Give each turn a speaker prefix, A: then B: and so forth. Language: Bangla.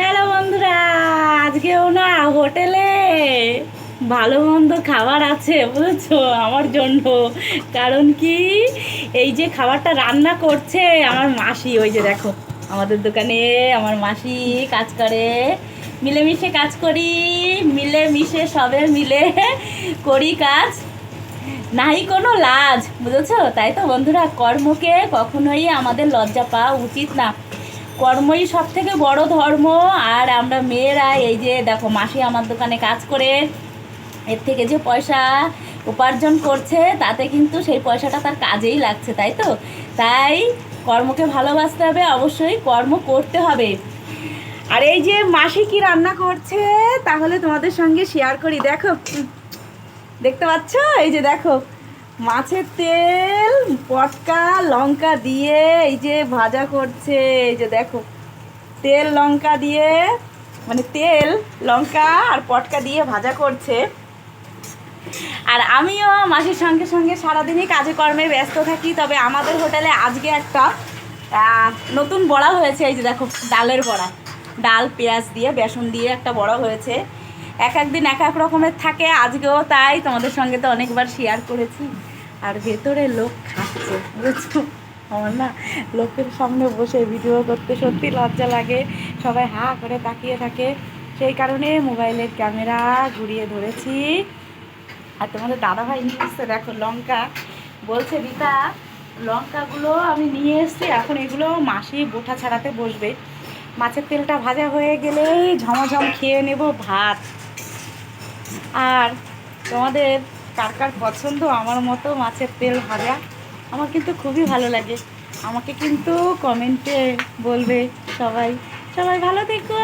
A: হ্যালো বন্ধুরা, আজকেও না হোটেলে ভালো মন্দ খাবার আছে, বুঝেছ? আমার জন্য। কারণ কি? এই যে খাবারটা রান্না করছে আমার মাসি, ওই যে দেখো, আমাদের দোকানে আমার মাসি কাজ করে। মিলেমিশে কাজ করি, মিলেমিশে সবে মিলে করি কাজ। নাই কোনো লাজ, বুঝেছ? তাই তো বন্ধুরা, কর্মকে কখনোই আমাদের লজ্জা পাওয়া উচিত না। কর্মই সব থেকে বড় ধর্ম। আর আমরা মেয়েরা, এই যে দেখো মাসি আমার দোকানে কাজ করে, এর থেকে যে পয়সা উপার্জন করছে, তাতে কিন্তু সেই পয়সাটা তার কাজেই লাগছে, তাই তো? তাই কর্মকে ভালোবাসতে হবে, অবশ্যই কর্ম করতে হবে। আর এই যে মাসি কি রান্না করছে, তাহলে তোমাদের সঙ্গে শেয়ার করি। দেখো, দেখতে পাচ্ছ? এই যে দেখো মাছের তেল, পটকা, লঙ্কা দিয়ে এই যে ভাজা করছে, এই যে দেখো। তেল, লঙ্কা দিয়ে মানে তেল, লঙ্কা আর পটকা দিয়ে ভাজা করছে। আর আমিও মাসির সঙ্গে সঙ্গে সারাদিনই কাজে কর্মে ব্যস্ত থাকি, তবে আমাদের হোটেলে আজকে একটা নতুন বড়া হয়েছে, এই যে দেখো, ডালের বড়া। ডাল, পেঁয়াজ দিয়ে, বেসন দিয়ে একটা বড়া হয়েছে। এক একদিন এক এক রকমের থাকে, আজকেও তাই, তোমাদের সঙ্গে তো অনেকবার শেয়ার করেছি। আর ভেতরে লোক খাচ্ছে, বুঝছ? আমার না লোকের সামনে বসে ভিডিও করতে সত্যি লজ্জা লাগে। সবাই হা করে তাকিয়ে থাকে। সেই কারণে মোবাইলের ক্যামেরা ঘুরিয়ে ধরেছি। আর তোমাদের দাদাভাই নিয়ে এসছে, দেখো লঙ্কা। বলছে, রীতা, লঙ্কাগুলো আমি নিয়ে এসছি, এখন এগুলো মাসি বোঠা ছাড়াতে বসবে। মাছের তেলটা ভাজা হয়ে গেলেই ঝমঝম খেয়ে নেব ভাত। আর তোমাদের কার কার পছন্দ, আমার মতো মাছের তেল ভাজা, আমার কিন্তু খুবই ভালো লাগে। আমাকে কিন্তু কমেন্টে বলবে সবাই। সবাই ভালো থেকো